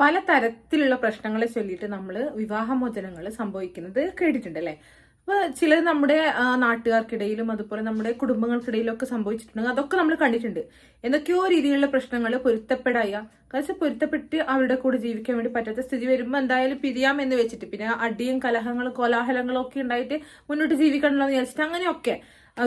പല തരത്തിലുള്ള പ്രശ്നങ്ങളെ ചൊല്ലിയിട്ട് നമ്മൾ വിവാഹമോചനങ്ങൾ സംഭവിക്കുന്നത് കേട്ടിട്ടുണ്ട് അല്ലേ അപ്പൊ ചിലത് നമ്മുടെ നാട്ടുകാർക്കിടയിലും അതുപോലെ നമ്മുടെ കുടുംബങ്ങൾക്കിടയിലും ഒക്കെ സംഭവിച്ചിട്ടുണ്ടെങ്കിൽ അതൊക്കെ നമ്മൾ കണ്ടിട്ടുണ്ട്. എന്തൊക്കെയോ രീതിയിലുള്ള പ്രശ്നങ്ങൾ പൊരുത്തപ്പെടായ കാരണം പൊരുത്തപ്പെട്ട് അവരുടെ കൂടെ ജീവിക്കാൻ വേണ്ടി പറ്റാത്ത സ്ഥിതി വരുമ്പോൾ എന്തായാലും പിരിയാം എന്ന് വെച്ചിട്ട്. പിന്നെ അടിയും കലഹങ്ങളും കോലാഹലങ്ങളും ഒക്കെ ഉണ്ടായിട്ട് മുന്നോട്ട് ജീവിക്കണമല്ലോ എന്ന് വിചാരിച്ചിട്ട് അങ്ങനെയൊക്കെ.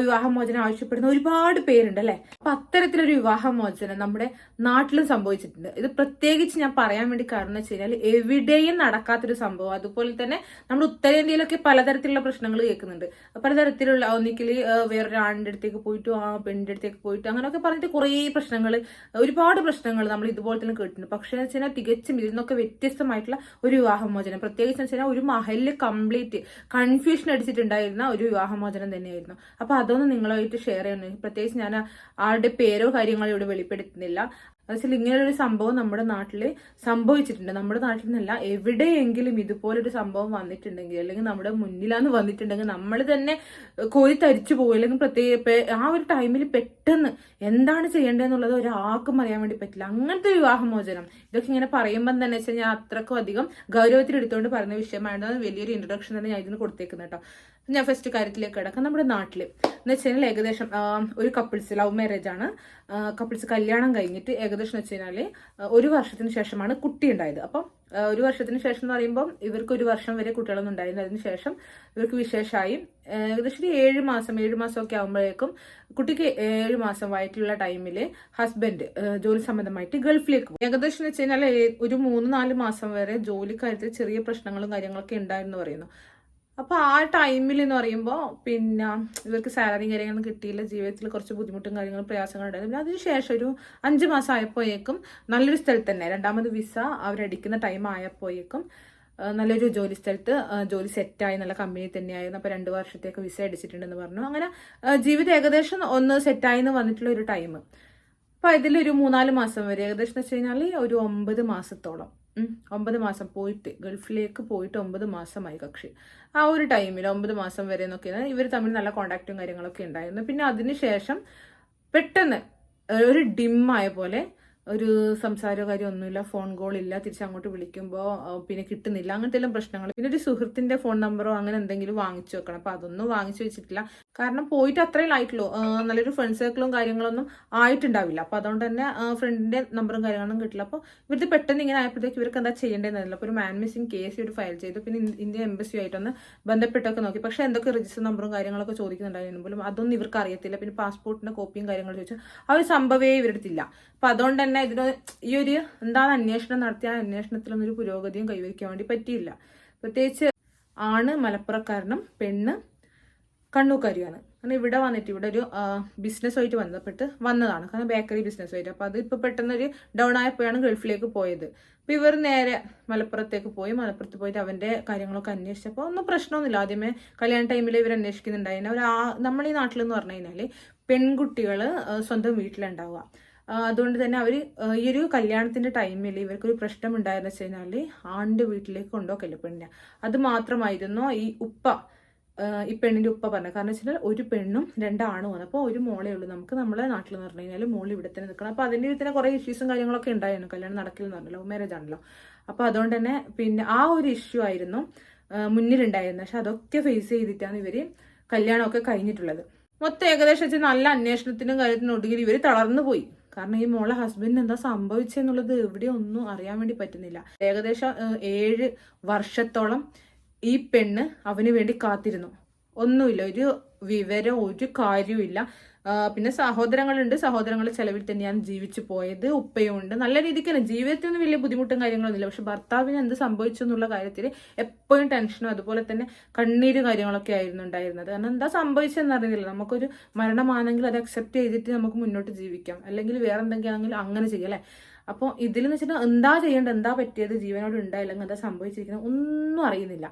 വിവാഹമോചനം ആവശ്യപ്പെടുന്ന ഒരുപാട് പേരുണ്ട് അല്ലെ? അപ്പൊ അത്തരത്തിലൊരു വിവാഹമോചനം നമ്മുടെ നാട്ടിലും സംഭവിച്ചിട്ടുണ്ട്. ഇത് പ്രത്യേകിച്ച് ഞാൻ പറയാൻ വേണ്ടി കാരണം വെച്ച് കഴിഞ്ഞാൽ എവിടെയും നടക്കാത്തൊരു സംഭവം. അതുപോലെ തന്നെ നമ്മുടെ ഉത്തരേന്ത്യയിലൊക്കെ പലതരത്തിലുള്ള പ്രശ്നങ്ങൾ കേൾക്കുന്നുണ്ട്. പലതരത്തിലുള്ള ഒന്നിക്കൽ വേറൊരാണിന്റെ അടുത്തേക്ക് പോയിട്ട് ആ പെണ്ണിന്റെ അടുത്തേക്ക് പോയിട്ട് അങ്ങനെയൊക്കെ പറഞ്ഞിട്ട് കുറേ പ്രശ്നങ്ങൾ ഒരുപാട് പ്രശ്നങ്ങൾ നമ്മൾ ഇതുപോലെ തന്നെ കേട്ടിട്ടുണ്ട്. പക്ഷേ എന്ന് വെച്ചാൽ തികച്ചും ഇതിന്നൊക്കെ വ്യത്യസ്തമായിട്ടുള്ള ഒരു വിവാഹമോചനം. പ്രത്യേകിച്ച് വെച്ചാൽ ഒരു മഹലിൽ കംപ്ലീറ്റ് കൺഫ്യൂഷൻ അടിച്ചിട്ടുണ്ടായിരുന്ന ഒരു വിവാഹമോചനം തന്നെയായിരുന്നു. അപ്പൊ അതൊന്ന് നിങ്ങളുമായിട്ട് ഷെയർ ചെയ്യുന്നു പ്രത്യേകിച്ച് ഞാൻ ആളുടെ പേരോ കാര്യങ്ങളോ ഇവിടെ വെളിപ്പെടുത്തുന്നില്ല. വെച്ചാൽ ഇങ്ങനൊരു സംഭവം നമ്മുടെ നാട്ടിൽ സംഭവിച്ചിട്ടുണ്ട്. നമ്മുടെ നാട്ടിൽ നിന്നല്ല എവിടെയെങ്കിലും ഇതുപോലൊരു സംഭവം വന്നിട്ടുണ്ടെങ്കിൽ അല്ലെങ്കിൽ നമ്മുടെ മുന്നിലാന്ന് വന്നിട്ടുണ്ടെങ്കിൽ നമ്മൾ തന്നെ കോരി തരിച്ചു പോകും അല്ലെങ്കിൽ പ്രത്യേക ആ ഒരു ടൈമിൽ പെട്ടെന്ന് എന്താണ് ചെയ്യേണ്ടതെന്നുള്ളത് ഒരാൾക്കും അറിയാൻ വേണ്ടി പറ്റില്ല. അങ്ങനത്തെ വിവാഹമോചനം. ഇതൊക്കെ ഇങ്ങനെ പറയുമ്പം തന്നെ വെച്ചാൽ ഞാൻ അത്രക്കും അധികം ഗൗരവത്തിലെടുത്തുകൊണ്ട് പറയുന്ന വിഷയമായിരുന്നു വലിയൊരു ഇൻട്രൊഡക്ഷൻ തന്നെ ഞാൻ ഇതിന് കൊടുത്തേക്കുന്നത് കേട്ടോ. ഞാൻ ഫസ്റ്റ് കാര്യത്തിലേക്ക് കിടക്കാം. നമ്മുടെ നാട്ടിൽ എന്ന് വെച്ചാൽ ഏകദേശം ഒരു കപ്പിൾസ് ലവ് മാരേജ് ആണ്. കപ്പിൾസ് കല്യാണം കഴിഞ്ഞിട്ട് ഏകദേശം വെച്ച് കഴിഞ്ഞാൽ ഒരു വർഷത്തിന് ശേഷമാണ് കുട്ടി ഉണ്ടായത്. അപ്പം ഒരു വർഷത്തിന് ശേഷം എന്ന് പറയുമ്പോൾ ഇവർക്ക് ഒരു വർഷം വരെ കുട്ടികളൊന്നും ഉണ്ടായിരുന്നു അതിന് ശേഷം ഇവർക്ക് വിശേഷമായി ഏകദേശം ഏഴ് മാസം ഏഴ് മാസമൊക്കെ ആകുമ്പോഴേക്കും കുട്ടിക്ക് ഏഴ് മാസം വയറ്റിലുള്ള ടൈമിൽ ഹസ്ബൻഡ് ജോലി സംബന്ധമായിട്ട് ഗൾഫിലേക്ക് പോകും ഏകദേശം എന്ന് വെച്ച് കഴിഞ്ഞാൽ ഒരു മൂന്ന് നാല് മാസം വരെ ജോലിക്കാര്യത്തിൽ ചെറിയ പ്രശ്നങ്ങളും കാര്യങ്ങളൊക്കെ ഉണ്ടായിരുന്നു പറയുന്നു. അപ്പൊ ആ ടൈമിൽ എന്ന് പറയുമ്പോൾ പിന്നെ ഇവർക്ക് സാലറിയും കാര്യങ്ങളൊന്നും കിട്ടിയില്ല. ജീവിതത്തിൽ കുറച്ച് ബുദ്ധിമുട്ടും കാര്യങ്ങളും പ്രയാസങ്ങളും ഉണ്ടായിരുന്നു. പിന്നെ അതിനുശേഷം ഒരു അഞ്ച് മാസം ആയപ്പോഴേക്കും നല്ലൊരു സ്ഥലത്ത് തന്നെ. രണ്ടാമത് വിസ അവരടിക്കുന്ന ടൈം ആയപ്പോഴേക്കും നല്ലൊരു ജോലി സ്ഥലത്ത് ജോലി സെറ്റായി നല്ല കമ്പനി തന്നെയായിരുന്നു അപ്പോൾ രണ്ട് വർഷത്തേക്ക് വിസ അടിച്ചിട്ടുണ്ടെന്ന് പറഞ്ഞു. അങ്ങനെ ജീവിതം ഏകദേശം ഒന്ന് സെറ്റായി എന്ന് വന്നിട്ടുള്ള ഒരു ടൈം അപ്പോൾ ഇതിലൊരു മൂന്നാൽ മാസം വരെ. ഏകദേശം എന്ന് വെച്ച് കഴിഞ്ഞാൽ ഒരു ഒമ്പത് മാസത്തോളം. ഒമ്പത് മാസം പോയിട്ട് ഗൾഫിലേക്ക് പോയിട്ട് ഒമ്പത് മാസമായി കക്ഷി. ആ ഒരു ടൈമിൽ ഒമ്പത് മാസം വരെ എന്നൊക്കെയാണ് ഇവർ തമ്മിൽ നല്ല കോണ്ടാക്റ്റും കാര്യങ്ങളൊക്കെ ഉണ്ടായിരുന്നു. പിന്നെ അതിനുശേഷം പെട്ടെന്ന് ഒരു ഡിമ്മായ പോലെ ഒരു സംസാരമോ കാര്യം ഒന്നുമില്ല ഫോൺ കോൾ ഇല്ല തിരിച്ച് അങ്ങോട്ട് വിളിക്കുമ്പോൾ പിന്നെ കിട്ടുന്നില്ല അങ്ങനത്തെ എല്ലാം പ്രശ്നങ്ങൾ. പിന്നെ ഒരു സുഹൃത്തിന്റെ ഫോൺ നമ്പറോ അങ്ങനെ എന്തെങ്കിലും വാങ്ങിച്ചു വെക്കണം. അപ്പൊ അതൊന്നും വാങ്ങിച്ചു വെച്ചിട്ടില്ല. കാരണം പോയിട്ട് അത്രയും ആയിട്ടുള്ളൂ നല്ലൊരു ഫ്രണ്ട് സർക്കിളും കാര്യങ്ങളൊന്നും ആയിട്ടുണ്ടാവില്ല. അപ്പൊ അതുകൊണ്ട് തന്നെ ഫ്രണ്ടിന്റെ നമ്പറും കാര്യങ്ങളൊന്നും കിട്ടില്ല. അപ്പോൾ ഇവർക്ക് പെട്ടെന്ന് ഇങ്ങനെ ആയപ്പോഴത്തേക്ക് ഇവർക്ക് എന്താ ചെയ്യേണ്ടതെന്നറിയില്ല. അപ്പോൾ ഒരു മാൻ മിസ്സിംഗ് കേസ് ഇവർ ഫയൽ ചെയ്തു. പിന്നെ ഇന്ത്യ ഇന്ത്യൻ എംബസി ആയിട്ടൊന്ന് ബന്ധപ്പെട്ടൊക്കെ നോക്കി. പക്ഷെ എന്തൊക്കെ രജിസ്റ്റർ നമ്പറും കാര്യങ്ങളൊക്കെ ചോദിക്കുന്നുണ്ടായിരുന്നു പോലും അതൊന്നും ഇവർക്ക് അറിയത്തില്ല. പിന്നെ പാസ്പോർട്ടിന്റെ കോപ്പിയും കാര്യങ്ങളും ചോദിച്ചു. ആ ഒരു സംഭവമേ ഇവരുടെ അപ്പൊ അതുകൊണ്ട് തന്നെ ഇതിന് ഈ ഒരു എന്താണ് അന്വേഷണം നടത്തിയ അന്വേഷണത്തിലൊന്നും ഒരു പുരോഗതിയും കൈവരിക്കാൻ വേണ്ടി പറ്റിയില്ല. പ്രത്യേകിച്ച് ആണ് മലപ്പുറക്കാരനും പെണ്ണ് കണ്ണൂക്കാരിയാണ് കാരണം ഇവിടെ വന്നിട്ട് ഇവിടെ ഒരു ബിസിനസ്സുമായിട്ട് ബന്ധപ്പെട്ട് വന്നതാണ്. കാരണം ബേക്കറി ബിസിനസ്സുമായിട്ട്. അപ്പോൾ അത് ഇപ്പോൾ പെട്ടെന്നൊരു ഡൗൺ ആയപ്പോഴാണ് ഗൾഫിലേക്ക് പോയത്. അപ്പോൾ ഇവർ നേരെ മലപ്പുറത്തേക്ക് പോയി. മലപ്പുറത്ത് പോയിട്ട് അവന്റെ കാര്യങ്ങളൊക്കെ അന്വേഷിച്ചപ്പോൾ ഒന്നും പ്രശ്നമൊന്നുമില്ല. ആദ്യമേ കല്യാണ ടൈമിൽ ഇവർ അന്വേഷിക്കുന്നുണ്ടായിരുന്നു അവർ ആ നമ്മൾ ഈ നാട്ടിലെന്ന് പറഞ്ഞു കഴിഞ്ഞാൽ പെൺകുട്ടികൾ സ്വന്തം വീട്ടിലുണ്ടാവുക. അതുകൊണ്ട് തന്നെ അവർ ഈ ഒരു കല്യാണത്തിന്റെ ടൈമിൽ ഇവർക്കൊരു പ്രശ്നം ഉണ്ടായെന്ന് വെച്ച് കഴിഞ്ഞാൽ ആണിന്റെ വീട്ടിലേക്ക് കൊണ്ടുപോക്കല്ലേ പെണ്ണിനെ. അത് മാത്രമായിരുന്നു ഈ ഉപ്പ ഈ പെണ്ണിന്റെ ഉപ്പ പറഞ്ഞത്. കാരണം വെച്ചാൽ ഒരു പെണ്ണും രണ്ടാണും വന്നപ്പോൾ ഒരു മോളേ ഉള്ളൂ. നമുക്ക് നമ്മളെ നാട്ടിൽ എന്ന് പറഞ്ഞു കഴിഞ്ഞാൽ മോൾ ഇവിടെ തന്നെ നിൽക്കണം അപ്പോൾ അതിന്റെ തന്നെ കുറേ ഇഷ്യൂസും കാര്യങ്ങളൊക്കെ ഉണ്ടായിരുന്നു. കല്യാണം നടക്കില്ലെന്ന് പറഞ്ഞല്ലോ മാരേജ് ആണല്ലോ. അപ്പോൾ അതുകൊണ്ട് തന്നെ പിന്നെ ആ ഒരു ഇഷ്യൂ ആയിരുന്നു മുന്നിലുണ്ടായിരുന്നു മുന്നിലുണ്ടായിരുന്നത്. പക്ഷെ അതൊക്കെ ഫേസ് ചെയ്തിട്ടാണ് ഇവർ കല്യാണമൊക്കെ കഴിഞ്ഞിട്ടുള്ളത്. മൊത്തം ഏകദേശം വെച്ച് നല്ല അന്വേഷണത്തിനും കാര്യത്തിനും ഒടുകിൽ ഇവർ തളർന്നു പോയി. കാരണം ഈ മോളെ ഹസ്ബൻഡിന് എന്താ സംഭവിച്ചെന്നുള്ളത് എവിടെ ഒന്നും അറിയാൻ വേണ്ടി പറ്റുന്നില്ല. ഏകദേശം ഏഴ് വർഷത്തോളം ഈ പെണ്ണ് അവന് വേണ്ടി കാത്തിരുന്നു. ഒന്നുമില്ല ഒരു വിവരം ഒരു കാര്യവുമില്ല. പിന്നെ സഹോദരങ്ങളുണ്ട്. സഹോദരങ്ങൾ ചെലവിൽ തന്നെയാണ് ജീവിച്ചു പോയത് ഉപ്പയുണ്ട് നല്ല രീതിക്ക് തന്നെ. ജീവിതത്തിൽ നിന്ന് വലിയ ബുദ്ധിമുട്ടും കാര്യങ്ങളൊന്നുമില്ല പക്ഷെ ഭർത്താവിന് എന്ത് സംഭവിച്ചു എന്നുള്ള കാര്യത്തിൽ എപ്പോഴും ടെൻഷനും അതുപോലെ തന്നെ കണ്ണീര് കാര്യങ്ങളൊക്കെ ആയിരുന്നു ഉണ്ടായിരുന്നത്. കാരണം എന്താ സംഭവിച്ചെന്ന് അറിയുന്നില്ല നമുക്കൊരു മരണമാണെങ്കിൽ അത് അക്സെപ്റ്റ് ചെയ്തിട്ട് നമുക്ക് മുന്നോട്ട് ജീവിക്കാം. അല്ലെങ്കിൽ വേറെ എന്തെങ്കിലും അങ്ങനെ ചെയ്യാം അല്ലേ? അപ്പോൾ ഇതിൽ എന്ന് വെച്ചിട്ട് എന്താ ചെയ്യേണ്ടത്? എന്താ പറ്റിയത്? ജീവനോട് ഉണ്ടായില്ലെങ്കിൽ എന്താ സംഭവിച്ചിരിക്കുന്നത്? ഒന്നും അറിയുന്നില്ല.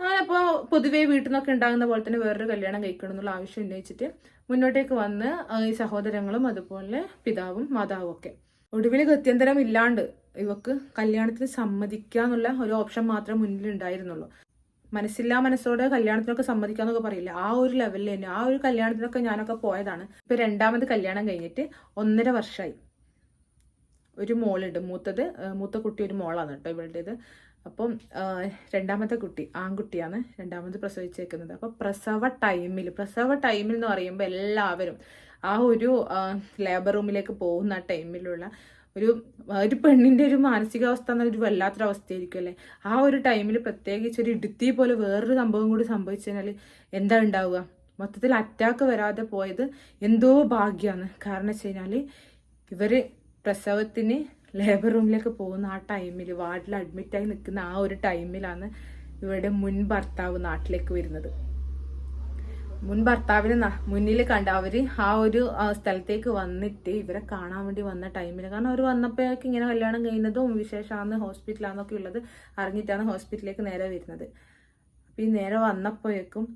അങ്ങനെ അപ്പോൾ പൊതുവേ വീട്ടിൽ നിന്നൊക്കെ ഉണ്ടാകുന്ന പോലെ തന്നെ വേറൊരു കല്യാണം കഴിക്കണം എന്നുള്ള ആവശ്യം ഉന്നയിച്ചിട്ട് മുന്നോട്ടേക്ക് വന്ന് ഈ സഹോദരങ്ങളും അതുപോലെ പിതാവും മാതാവും ഒക്കെ. ഒടുവിൽ ഗത്യന്തരം ഇല്ലാണ്ട് ഇവക്ക് കല്യാണത്തിന് സമ്മതിക്കുക എന്നുള്ള ഒരു ഓപ്ഷൻ മാത്രം മുന്നിലുണ്ടായിരുന്നുള്ളൂ മനസ്സില്ലാ മനസ്സോടെ കല്യാണത്തിനൊക്കെ സമ്മതിക്കാന്നൊക്കെ പറയില്ല? ആ ഒരു ലെവലിൽ തന്നെ ആ ഒരു കല്യാണത്തിനൊക്കെ ഞാനൊക്കെ പോയതാണ്. ഇപ്പൊ രണ്ടാമത് കല്യാണം കഴിഞ്ഞിട്ട് ഒന്നര വർഷമായി ഒരു മോളുണ്ട്. മൂത്തത് മൂത്ത കുട്ടി ഒരു മോളാണ് കേട്ടോ ഇവളുടേത്. അപ്പം രണ്ടാമത്തെ കുട്ടി ആൺകുട്ടിയാണ് രണ്ടാമത് പ്രസവിച്ചേക്കുന്നത്. അപ്പോൾ പ്രസവ ടൈമിൽ പ്രസവ ടൈമിൽ എന്ന് പറയുമ്പോൾ എല്ലാവരും ആ ഒരു ലേബർ റൂമിലേക്ക് പോകുന്ന ടൈമിലുള്ള ഒരു ഒരു പെണ്ണിന്റെ ഒരു മാനസികാവസ്ഥ എന്നൊരു വല്ലാത്തൊരു അവസ്ഥയായിരിക്കും അല്ലേ? ആ ഒരു ടൈമിൽ പ്രത്യേകിച്ച് ഒരു ഇടുത്തി പോലെ വേറൊരു സംഭവം കൂടി സംഭവിച്ചു കഴിഞ്ഞാൽ എന്താ ഉണ്ടാവുക? മൊത്തത്തിൽ അറ്റാക്ക് വരാതെ പോയത് എന്തോ ഭാഗ്യമാണ് കാരണം വെച്ച് കഴിഞ്ഞാൽ ഇവർ പ്രസവത്തിന് ലേബർ റൂമിലേക്ക് പോകുന്ന ആ ടൈമിൽ വാർഡിൽ അഡ്മിറ്റായി നിൽക്കുന്ന ആ ഒരു ടൈമിലാണ് ഇവരുടെ മുൻ ഭർത്താവ് നാട്ടിലേക്ക് വരുന്നത്. മുൻ ഭർത്താവിനെ മുന്നിൽ കണ്ട അവർ ആ ഒരു സ്ഥലത്തേക്ക് വന്നിട്ട് ഇവരെ കാണാൻ വേണ്ടി വന്ന ടൈമിൽ കാരണം അവർ വന്നപ്പോഴേക്ക് ഇങ്ങനെ കല്യാണം കഴിയുന്നതും വിശേഷമാണ് ഹോസ്പിറ്റലാണെന്നൊക്കെ ഉള്ളത് അറിഞ്ഞിട്ടാണ് ഹോസ്പിറ്റലിലേക്ക് നേരെ വരുന്നത്. അപ്പോൾ ഈ നേരെ വന്നപ്പോഴേക്കും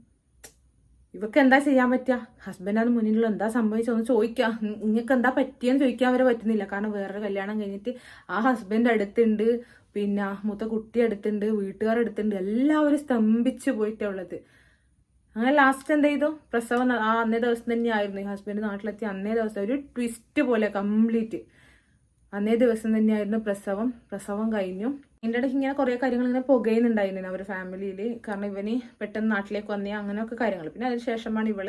ഇവക്ക് എന്താ ചെയ്യാൻ പറ്റുക ഹസ്ബൻഡാണ് മുന്നിലുള്ള എന്താ സംഭവിച്ചതെന്ന് ചോദിക്കാം. നിങ്ങൾക്ക് എന്താ പറ്റിയെന്ന് ചോദിക്കാൻ വരെ പറ്റുന്നില്ല. കാരണം വേറൊരു കല്യാണം കഴിഞ്ഞിട്ട് ആ ഹസ്ബൻഡ് അടുത്തുണ്ട്. പിന്നെ മൂത്ത കുട്ടി അടുത്തുണ്ട്. വീട്ടുകാർ അടുത്തുണ്ട്. എല്ലാവരും സ്തംഭിച്ചു പോയിട്ടാ ഉള്ളത്. അങ്ങനെ ലാസ്റ്റ് എന്ത് ചെയ്തു? പ്രസവം ആ അന്നേ ദിവസം തന്നെയായിരുന്നു. ഹസ്ബൻഡ് നാട്ടിലെത്തി അന്നേ ദിവസം ഒരു ട്വിസ്റ്റ് പോലെ കംപ്ലീറ്റ് അന്നേ ദിവസം തന്നെയായിരുന്നു പ്രസവം. പ്രസവം കഴിഞ്ഞു. ഇതിന്റെ ഇടയ്ക്ക് ഇങ്ങനെ കുറേ കാര്യങ്ങൾ ഇങ്ങനെ പുകയുന്നുണ്ടായിരുന്നു അവർ ഫാമിലിയിൽ കാരണം ഇവന് പെട്ടെന്ന് നാട്ടിലേക്ക് വന്നേ അങ്ങനെയൊക്കെ കാര്യങ്ങൾ. പിന്നെ അതിനുശേഷമാണ് ഇവൾ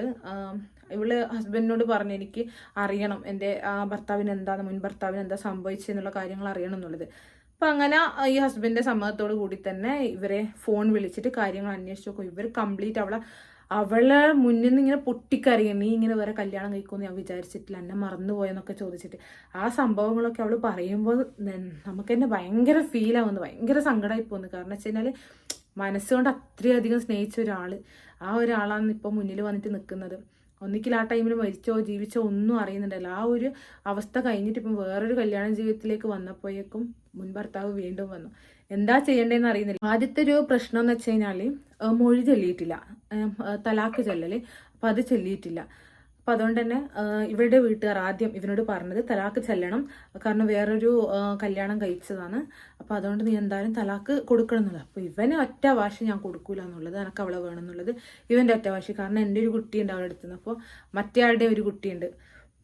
ഇവൾ ഹസ്ബൻഡിനോട് പറഞ്ഞു എനിക്ക് അറിയണം എന്റെ ഭർത്താവിന് എന്താണ് മുൻ ഭർത്താവിന് എന്താ സംഭവിച്ചെന്നുള്ള കാര്യങ്ങൾ അറിയണം എന്നുള്ളത്. അപ്പൊ അങ്ങനെ ഈ ഹസ്ബൻഡിന്റെ സമ്മതത്തോട് കൂടി തന്നെ ഇവരെ ഫോൺ വിളിച്ചിട്ട് കാര്യങ്ങൾ അന്വേഷിച്ചു നോക്കും. ഇവർ കംപ്ലീറ്റ് അവളെ അവളെ മുന്നിൽ നിന്ന് ഇങ്ങനെ പൊട്ടിക്കറിയാം നീ ഇങ്ങനെ വേറെ കല്യാണം കഴിക്കുമെന്ന് ഞാൻ വിചാരിച്ചിട്ടില്ല. എന്നെ മറന്നുപോയെന്നൊക്കെ ചോദിച്ചിട്ട് ആ സംഭവങ്ങളൊക്കെ അവൾ പറയുമ്പോൾ നമുക്ക് തന്നെ ഭയങ്കര ഫീൽ ആവുന്നു. ഭയങ്കര സങ്കടമായി പോകുന്നു. കാരണം വെച്ച് കഴിഞ്ഞാൽ മനസ്സുകൊണ്ട് അത്രയധികം സ്നേഹിച്ച ഒരാൾ ആ ഒരാളാണ് ഇപ്പൊ മുന്നിൽ വന്നിട്ട് നിൽക്കുന്നത്. ഒന്നിക്കിൽ ആ ടൈമിൽ മരിച്ചോ ജീവിച്ചോ ഒന്നും അറിയുന്നുണ്ടല്ലോ. ആ ഒരു അവസ്ഥ കഴിഞ്ഞിട്ട് ഇപ്പം വേറൊരു കല്യാണ ജീവിതത്തിലേക്ക് വന്നപ്പോഴേക്കും മുൻ ഭർത്താവ് വീണ്ടും വന്നു. എന്താ ചെയ്യേണ്ടതെന്ന് അറിയുന്നില്ല. ആദ്യത്തെ ഒരു പ്രശ്നം എന്ന് വെച്ച് കഴിഞ്ഞാൽ മൊഴി ചൊല്ലിയിട്ടില്ല. തലാക്ക് ചൊല്ലല്. അപ്പൊ അത് ചൊല്ലിയിട്ടില്ല. അപ്പൊ അതുകൊണ്ട് തന്നെ ഇവരുടെ വീട്ടുകാർ ആദ്യം ഇവനോട് പറഞ്ഞത് തലാക്ക് ചെല്ലണം. കാരണം വേറൊരു കല്യാണം കഴിച്ചതാണ്. അപ്പൊ അതുകൊണ്ട് നീ എന്തായാലും തലാക്ക് കൊടുക്കണം എന്നുള്ളത്. അപ്പൊ ഇവന് ഒറ്റ വാശി ഞാൻ കൊടുക്കൂല എന്നുള്ളത്. എനക്ക് അവളെ വേണം എന്നുള്ളത് ഇവന്റെ ഒറ്റ വാശി. കാരണം എന്റെ ഒരു കുട്ടിയുണ്ട് അവളുടെ അടുത്ത് നിന്ന് അപ്പോൾ മറ്റേ ആളുടെ ഒരു കുട്ടിയുണ്ട്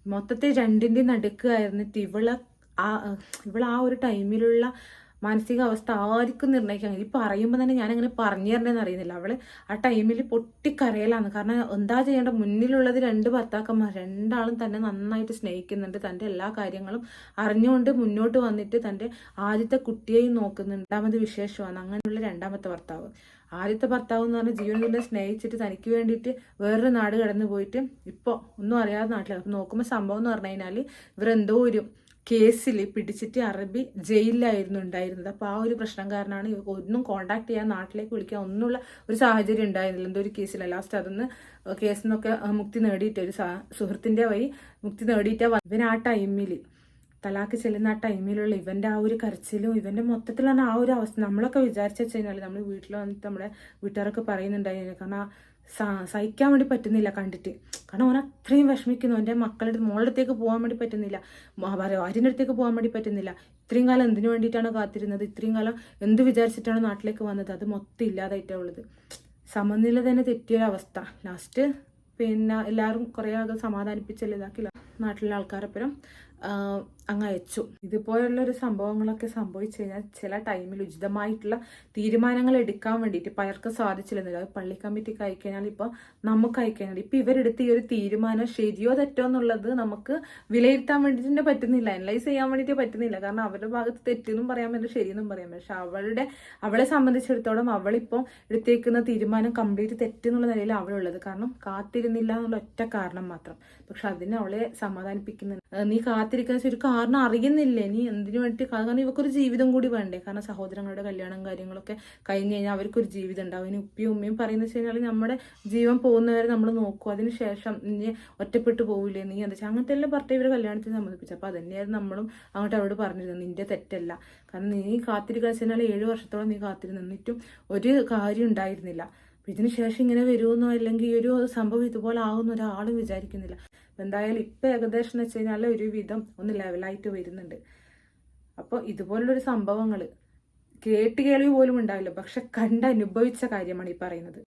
മൊത്തത്തിൽ രണ്ടിന്റെ നടുക്കായിരുന്നിട്ട് ഇവളെ ആ ഇവളെ ആ ഒരു ടൈമിലുള്ള മാനസികാവസ്ഥ ആർക്കും നിർണയിക്കാൻ. ഈ പറയുമ്പോൾ തന്നെ ഞാൻ അങ്ങനെ പറഞ്ഞു തരേണ്ടതെന്ന് അറിയുന്നില്ല. അവൾ ആ ടൈമിൽ പൊട്ടിക്കരയലാണ്. കാരണം എന്താ ചെയ്യേണ്ട മുന്നിലുള്ളത് രണ്ട് ഭർത്താക്കന്മാർ രണ്ടാളും തന്നെ നന്നായിട്ട് സ്നേഹിക്കുന്നുണ്ട്. തന്റെ എല്ലാ കാര്യങ്ങളും അറിഞ്ഞുകൊണ്ട് മുന്നോട്ട് വന്നിട്ട് തന്റെ ആദ്യത്തെ കുട്ടിയെയും നോക്കുന്നുണ്ട്. രണ്ടാമത് വിശേഷമാണ്. അങ്ങനെയുള്ള രണ്ടാമത്തെ ഭർത്താവ്. ആദ്യത്തെ ഭർത്താവ് എന്ന് പറഞ്ഞാൽ ജീവനിൽ സ്നേഹിച്ചിട്ട് തനിക്ക് വേണ്ടിയിട്ട് വേറൊരു നാട് കടന്നു പോയിട്ട് ഇപ്പോൾ ഒന്നും അറിയാതെ നാട്ടിലാണ്. അപ്പം നോക്കുമ്പോൾ സംഭവം എന്ന് പറഞ്ഞു കഴിഞ്ഞാൽ ഇവരെന്തോ ഒരു കേസിൽ പിടിച്ചിട്ട് അറബി ജയിലിലായിരുന്നു ഉണ്ടായിരുന്നത്. അപ്പോൾ ആ ഒരു പ്രശ്നം കാരണമാണ് ഒന്നും കോണ്ടാക്ട് ചെയ്യാൻ നാട്ടിലേക്ക് വിളിക്കാൻ ഒന്നുമുള്ള ഒരു സാഹചര്യം ഉണ്ടായിരുന്നില്ല. എന്തോ ഒരു കേസില്ല ലാസ്റ്റ് അതൊന്ന് കേസിൽ നിന്നൊക്കെ മുക്തി നേടിയിട്ട് ഒരു സുഹൃത്തിന്റെ വഴി മുക്തി നേടിയിട്ടാ. ഇവൻ ആ ടൈമിൽ തലാക്ക് ചെല്ലുന്ന ആ ടൈമിലുള്ള ഇവന്റെ ആ ഒരു കരച്ചിലും ഇവന്റെ മൊത്തത്തിലാണ് ആ ഒരു അവസ്ഥ നമ്മളൊക്കെ വിചാരിച്ചു വെച്ച് കഴിഞ്ഞാൽ നമ്മൾ വീട്ടിൽ വന്നിട്ട് നമ്മുടെ വീട്ടുകാരൊക്കെ പറയുന്നുണ്ടായിരുന്നു. കാരണം സഹിക്കാൻ വേണ്ടി പറ്റുന്നില്ല കണ്ടിട്ട്. കാരണം ഓൻ അത്രയും വിഷമിക്കുന്നു. എന്റെ മക്കളുടെ മോളുടെ അടുത്തേക്ക് പോകാൻ വേണ്ടി പറ്റുന്നില്ല. ഭാര്യന്റെ അടുത്തേക്ക് പോകാൻ വേണ്ടി പറ്റുന്നില്ല. ഇത്രയും കാലം എന്തിനു വേണ്ടിയിട്ടാണ് കാത്തിരുന്നത്? ഇത്രയും കാലം എന്ത് വിചാരിച്ചിട്ടാണ് നാട്ടിലേക്ക് വന്നത്? അത് മൊത്തം ഇല്ലാതായിട്ടുള്ളത് സമനില തന്നെ തെറ്റിയൊരവസ്ഥ. ലാസ്റ്റ് പിന്നെ എല്ലാവരും കുറേ ആകെ സമാധാനിപ്പിച്ചല്ലേ? ഇതാക്കില്ല. നാട്ടിലെ ആൾക്കാരപ്പുറം അങ്ങ് അയച്ചു. ഇതുപോലുള്ള ഒരു സംഭവങ്ങളൊക്കെ സംഭവിച്ചു കഴിഞ്ഞാൽ ചില ടൈമിൽ ഉചിതമായിട്ടുള്ള തീരുമാനങ്ങൾ എടുക്കാൻ വേണ്ടിയിട്ട് പലർക്കും സാധിച്ചില്ലെന്നില്ല അത് പള്ളി കമ്മിറ്റിക്ക് അയക്കഴിഞ്ഞാൽ ഇപ്പോൾ നമുക്ക് അയക്കഴിഞ്ഞാൽ ഇപ്പം ഇവരെടുത്ത ഈ ഒരു തീരുമാനം ശരിയോ തെറ്റോ എന്നുള്ളത് നമുക്ക് വിലയിരുത്താൻ വേണ്ടിയിട്ട് പറ്റുന്നില്ല. അനലൈസ് ചെയ്യാൻ വേണ്ടിയിട്ട് പറ്റുന്നില്ല. കാരണം അവരുടെ ഭാഗത്ത് തെറ്റെന്നും പറയാൻ പറ്റും ശരിയെന്നും പറയാൻ പക്ഷെ അവളുടെ അവളെ സംബന്ധിച്ചിടത്തോളം അവളിപ്പോൾ എടുത്തേക്കുന്ന തീരുമാനം കംപ്ലീറ്റ് തെറ്റെന്നുള്ള നിലയിൽ അവളുള്ളത്. കാരണം കാത്തിരുന്നില്ല എന്നുള്ള ഒറ്റ കാരണം മാത്രം. പക്ഷെ അതിനെ അവളെ സമാധാനിപ്പിക്കുന്നുണ്ട്. നീ കാത്തിരിക്കുന്ന ചുരുക്കം കാരണം അറിയുന്നില്ലേ? നീ എന്തിനു വേണ്ടി കാരണം ഇവർക്കൊരു ജീവിതം കൂടി വേണ്ടേ? കാരണം സഹോദരങ്ങളുടെ കല്യാണം കാര്യങ്ങളൊക്കെ കഴിഞ്ഞ് കഴിഞ്ഞാൽ അവർക്കൊരു ജീവിതം ഉണ്ടാവും. ഇനി ഉപ്പിയും ഉമ്മയും പറയുന്നത് വെച്ച് കഴിഞ്ഞാൽ നമ്മുടെ ജീവൻ പോകുന്നവരെ നമ്മൾ നോക്കും. അതിന് ശേഷം നീ ഒറ്റപ്പെട്ടു പോവില്ലേ? നീ എന്താ വെച്ചാൽ അങ്ങനത്തെ എല്ലാം പറഞ്ഞ ഇവരെ കല്യാണത്തിന് സംബന്ധിപ്പിച്ചു അപ്പോൾ അതന്നെയായിരുന്നു നമ്മളും അങ്ങോട്ട് അവരോട് പറഞ്ഞിരുന്നത്. നിന്റെ തെറ്റല്ല. കാരണം നീ കാത്തിരിക്കുക വെച്ച് ഏഴു വർഷത്തോളം നീ കാത്തിരുന്നിട്ടും ഒരു കാര്യം ഉണ്ടായിരുന്നില്ല. ഇതിന് ശേഷം ഇങ്ങനെ വരുമെന്നോ അല്ലെങ്കിൽ ഈ ഒരു സംഭവം ഇതുപോലെ ആകുമെന്ന് ഒരാളും വിചാരിക്കുന്നില്ല. എന്തായാലും ഇപ്പൊ ഏകദേശം എന്ന് വെച്ച് കഴിഞ്ഞാൽ ഒരു വിധം ഒന്ന് ലെവലായിട്ട് വരുന്നുണ്ട്. അപ്പോൾ ഇതുപോലുള്ളൊരു സംഭവങ്ങൾ കേട്ട് കേൾവി പോലും ഉണ്ടാവില്ല. പക്ഷെ കണ്ടനുഭവിച്ച കാര്യമാണ് ഈ പറയുന്നത്.